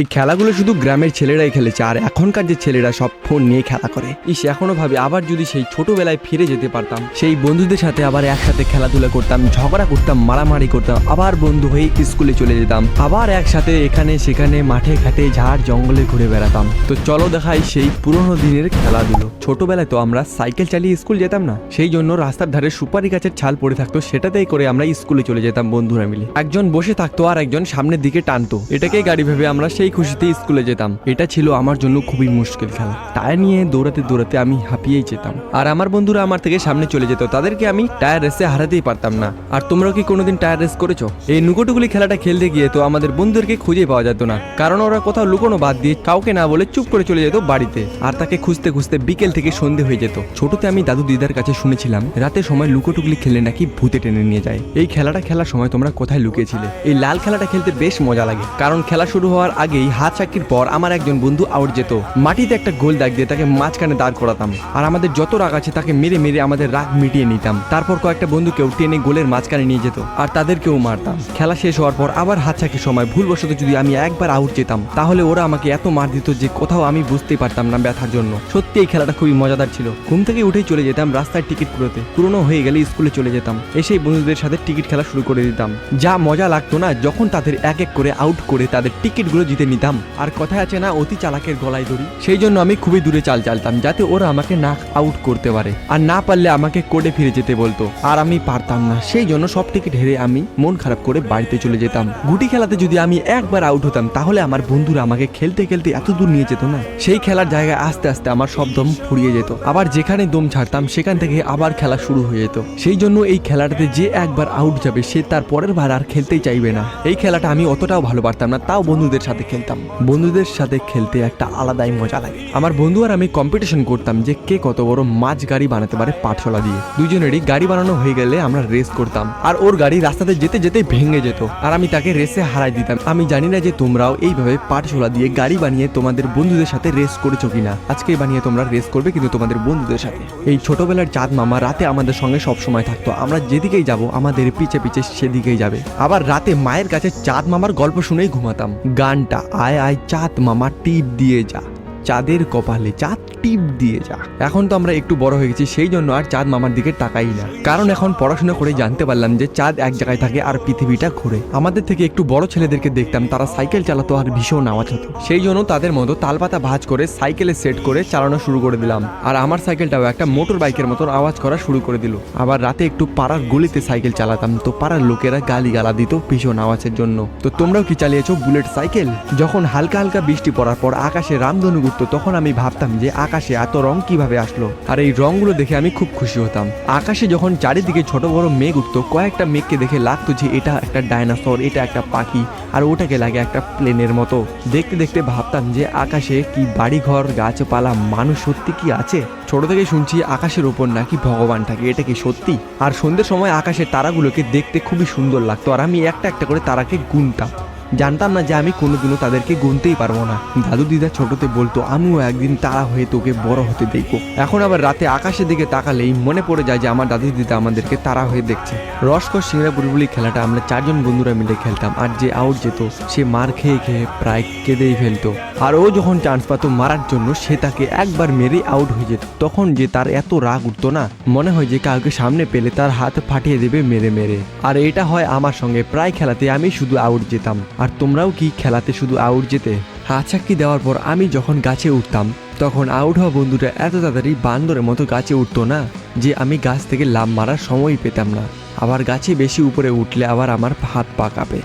এই খেলাগুলো শুধু গ্রামের ছেলেরাই খেলেছে, আর এখনকার যে ছেলেরা সব ফোন নিয়ে খেলা করে। ইস, এখনও ভাবি আবার যদি সেই ছোটবেলায় ফিরে যেতে পারতাম। সেই বন্ধুদের সাথে আবার একসাথে খেলাধুলা করতাম, ঝগড়া করতাম, মারামারি করতাম, আবার বন্ধু হয়ে স্কুলে চলে যেতাম, আবার একসাথে এখানে সেখানে মাঠে ঘাটে ঝাড় জঙ্গলে ঘুরে বেড়াতাম। তো চলো দেখাই সেই পুরোনো দিনের খেলাধুলো। ছোটবেলায় তো আমরা সাইকেল চালিয়ে স্কুল যেতাম না, সেই জন্য রাস্তার ধারে সুপারি গাছের ছাল পড়ে থাকতো, সেটাতেই করে আমরা স্কুলে চলে যেতাম বন্ধুরা মিলে। একজন বসে থাকতো আর একজন সামনের দিকে টানতো। এটাকেই গাড়ি ভেবে আমরা সেই খুশিতে স্কুলে যেতাম। এটা ছিল আমার জন্য খুবই মুশকিল খেলা। টায়ার নিয়ে দৌড়াতে দৌড়াতে আমি হাঁপিয়েই যেতাম। আর আমার বন্ধুরা আমার থেকে সামনে চলে যেত। তাদেরকে আমি টায়ার রেসে হারাতেই পারতাম না। আর তোমরা কি কোনোদিন টায়ার রেস করেছ? এই নুকোটুকুলি খেলাটা খেলতে গিয়ে তো আমাদের বন্ধুদেরকে খুঁজে পাওয়া যেত না। কারণ ওরা কোথাও লুকোনো বাদ দিয়ে কাউকে না বলে চুপ করে চলে যেত বাড়িতে। আর তাকে খুঁজতে খুঁজতে বিকেল থেকে সন্ধে হয়ে যেত। ছোটতে আমি দাদু দিদার কাছে শুনেছিলাম রাতের সময় লুকোটুকলি খেলে নাকি ভূতে টেনে নিয়ে যায়। এই খেলাটা খেলার সময় তোমরা কোথায় লুকিয়েছিলে? এই লাল খেলাটা খেলতে বেশ মজা লাগে। কারণ খেলা শুরু হওয়ার আগেই হাত চাকির পর আমার একজন বন্ধু আউট যেত। মাটিতে একটা গোল দাগ দিয়ে তাকে মাঝখানে দাঁড় করাতাম। আর আমাদের যত রাগ আছে তাকে মেরে মেরে আমাদের রাগ মিটিয়ে নিতাম। তারপর কয়েকটা বন্ধুকেও টেনে গোলের মাঝখানে নিয়ে যেত। আর তাদেরকেও মারতাম। খেলা শেষ হওয়ার পর আবার হাত চাকির সময় ভুলবশত যদি আমি একবার আউট যেতাম, তাহলে ওরা আমাকে এত মার দিত যে কোথাও আমি বুঝতেই পারতাম না ব্যথার জন্য। সত্যি এই খেলাটা খুবই মজাদার ছিল। ঘুম থেকে উঠেই চলে যেতাম রাস্তায় টিকিট কুড়োতে পুরনো হয়ে গেলে স্কুলে চলে যেতাম। এসেই বন্ধুদের সাথে টিকিট খেলা শুরু করে দিতাম। যা মজা লাগতো না যখন তাদের এক এক করে আউট করে তাদের টিকিটগুলো জিতে নিতাম। আর কথায় আছে না, অতি চালাকের গলায় দড়ি। সেই জন্য আমি খুবই দূরে চাল চালতাম, যাতে ওরা আমাকে না আউট করতে পারে। আর না পারলে আমাকে কোর্টে ফিরে যেতে বলতো। আর আমি পারতাম না, সেই জন্য সব টিকিট হেরে আমি মন খারাপ করে বাড়িতে চলে যেতাম। গুটি খেলাতে যদি আমি একবার আউট হতাম, তাহলে আমার বন্ধুরা আমাকে খেলতে খেলতে এত দূর নিয়ে যেত না। সেই খেলার জায়গায় আস্তে আস্তে আমার সব দম ফুরিয়ে যেত। আবার যেখানে দম ছাড়তাম, সেখান থেকে আবার খেলা শুরু হয়ে যেত। সেই জন্য এই খেলাটাতে যে একবার আউট যাবে, সে তার পরের বার আর খেলতেই চাইবে না। এই খেলাটা আমি অতটাও ভালো পারতাম না, তাও বন্ধুদের সাথে খেলতাম। বন্ধুদের সাথে খেলতে একটা আলাদাই মজা লাগে। আমার বন্ধু আর আমি কম্পিটিশন করতাম যে কে কত বড় মাছ গাড়ি বানাতে পারে পাঠশালা দিয়ে। দুজনেরই গাড়ি বানানো হয়ে গেলে আমরা রেস করতাম। আর ওর গাড়ি রাস্তাতে যেতে যেতে ভেঙে যেত। আর আমি তাকে রেসে হারাই দিতাম। আমি জানি না যে তোমরাও এইভাবে পাঠশালা দিয়ে গাড়ি বানিয়ে তোমাদের বন্ধুদের সাথে রেস করেছ কিনা। আজকে বানিয়ে তোমরা রেস করবে কিন্তু তোমাদের বন্ধুদের সাথে। এই ছোটবেলার চাঁদ মামা রাতে আমাদের সঙ্গে সব সময় থাকতো। আমরা যেদিকেই যাব, আমাদের পিছে পিছে সেদিকেই যাবে। আবার রাতে মায়ের কাছে চাঁদ মামার গল্প শুনেই ঘুমাতাম। গানটা আয় আয় চাঁদ মামা টিপ দিয়ে যা চাঁদের কপালে, চাঁদ টিপ দিয়ে যা। এখন তো আমরা একটু বড় হয়ে গেছি, সেই জন্য আর চাঁদ মামার দিকে তাকাই না। কারণ এখন পড়াশোনা করে জানতে পারলাম যে চাঁদ এক জায়গায় থাকে আর পৃথিবীটা ঘুরে। আমাদের থেকে একটু বড় ছেলেদেরকে দেখতাম, তারা সাইকেল চালাতো আর ভীষণ আওয়াজ হতো। সেই জন্য তাদের মতো তালপাতা ভাঁজ করে সাইকেলে সেট করে চালানো শুরু করে দিলাম। আর আমার সাইকেলটাও একটা মোটর বাইকের মতন আওয়াজ করা শুরু করে দিল। আবার রাতে একটু পাড়ার গলিতে সাইকেল চালাতাম, তো পাড়ার লোকেরা গালি গালা দিত ভীষণ আওয়াজের জন্য। তো তোমরাও কি চালিয়েছো বুলেট সাইকেল? যখন হালকা হালকা বৃষ্টি পড়ার পর আকাশে রামধনু উঠতো তখন আমি ভাবতাম যে আকাশে এত রং কীভাবে আসলো। আর এই রংগুলো দেখে আমি খুব খুশি হতাম। আকাশে যখন চারিদিকে ছোট বড় মেঘ উঠতো, কয়েকটা মেঘকে দেখে লাগতো যে এটা একটা ডায়নাসর এটা একটা পাখি, আর ওটাকে লাগে একটা প্লেনের মতো। দেখতে দেখতে ভাবতাম যে আকাশে কি বাড়িঘর, গাছপালা, মানুষ সত্যি কি আছে? ছোট থেকে শুনছি আকাশের ওপর নাকি ভগবান থাকে, এটা কি সত্যি? আর সন্ধ্যের সময় আকাশের তারাগুলোকে দেখতে খুবই সুন্দর লাগতো, আর আমি একটা একটা করে তারাকে গুনতাম। জানতাম না যে আমি কোনোদিনও তাদেরকে গুনতেই পারব না। দাদু দিদা ছোটতে বলতো, আমিও একদিন তারা হয়ে তোকে বড় হতে দেখব। এখন আবার রাতে আকাশের দিকে তাকালেই মনে পড়ে যায় যে আমার দাদু দিদা আমাদেরকে তারা হয়ে দেখছে। রসকর সিংড়া বুলবুলি খেলাটা আমরা চারজন বন্ধুরা মিলে খেলতাম আর যে আউট যেত, সে মার খেয়ে খেয়ে প্রায় কেঁদেই ফেলতো। আর ও যখন চান্স পাতো মারার জন্য, সে তাকে একবার মেরে আউট হয়ে যেত। তখন যে তার এত রাগ উঠতো না, মনে হয় যে কাউকে সামনে পেলে তার হাত ফাটিয়ে দেবে মেরে মেরে। আর এটা হয় আমার সঙ্গে, প্রায় খেলাতে আমি শুধু আউট যেতাম। আর তোমরাও কি খেলাতে শুধু আউট যেতে? হাতছাক্কি দেওয়ার পর আমি যখন গাছে উঠতাম, তখন আউট হওয়া বন্ধুটা এত তাড়াতাড়ি বান্দরের মতো গাছে উঠতো না, যে আমি গাছ থেকে লাভ মারার সময় পেতাম না। আবার গাছে বেশি উপরে উঠলে আবার আমার হাত পা কাঁপে।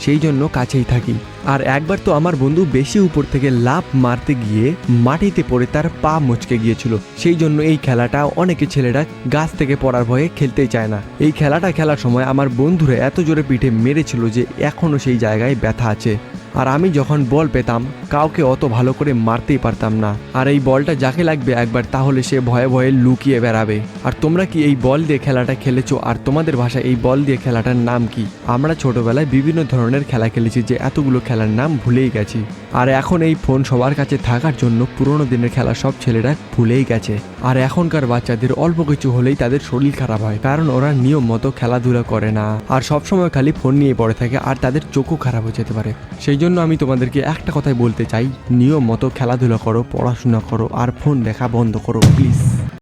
সেই জন্য কাছেই থাকি। আর একবার তো আমার বন্ধু বেশি উপর থেকে লাভ মারতে গিয়ে মাটিতে পড়ে তার পা মচকে গিয়েছিল। সেই জন্য এই খেলাটা অনেকে ছেলেরা গাছ থেকে পড়ার ভয়ে খেলতে চায় না। এই খেলাটা খেলার সময় আমার বন্ধুরা এত জোরে পিঠে মেরেছিল যে এখনও সেই জায়গায় ব্যথা আছে। আর আমি যখন বল পেতাম, কাউকে অত ভালো করে মারতেই পারতাম না। আর এই বলটা যাকে লাগবে একবার, তাহলে সে ভয়ে ভয়ে লুকিয়ে বেড়াবে। আর তোমরা কি এই বল দিয়ে খেলাটা খেলেছো? আর তোমাদের ভাষায় এই বল দিয়ে খেলাটার নাম কি? আমরা ছোটবেলায় বিভিন্ন ধরনের খেলা খেলেছি, যে এতগুলো খেলার নাম ভুলেই গেছি। আর এখন এই ফোন সবার কাছে থাকার জন্য পুরোনো দিনের খেলা সব ছেলেরা ভুলেই গেছে। আর এখনকার বাচ্চাদের অল্প কিছু হলেই তাদের শরীর খারাপ হয়, কারণ ওরা নিয়ম মতো খেলাধুলা করে না। আর সবসময় খালি ফোন নিয়ে পড়ে থাকে আর তাদের চোখও খারাপ হয়ে যেতে পারে। সেই জন্য আমি তোমাদেরকে একটা কথাই বলতে চাই, নিয়ম মতো খেলাধুলা করো, পড়াশোনা করো আর ফোন দেখা বন্ধ করো প্লিজ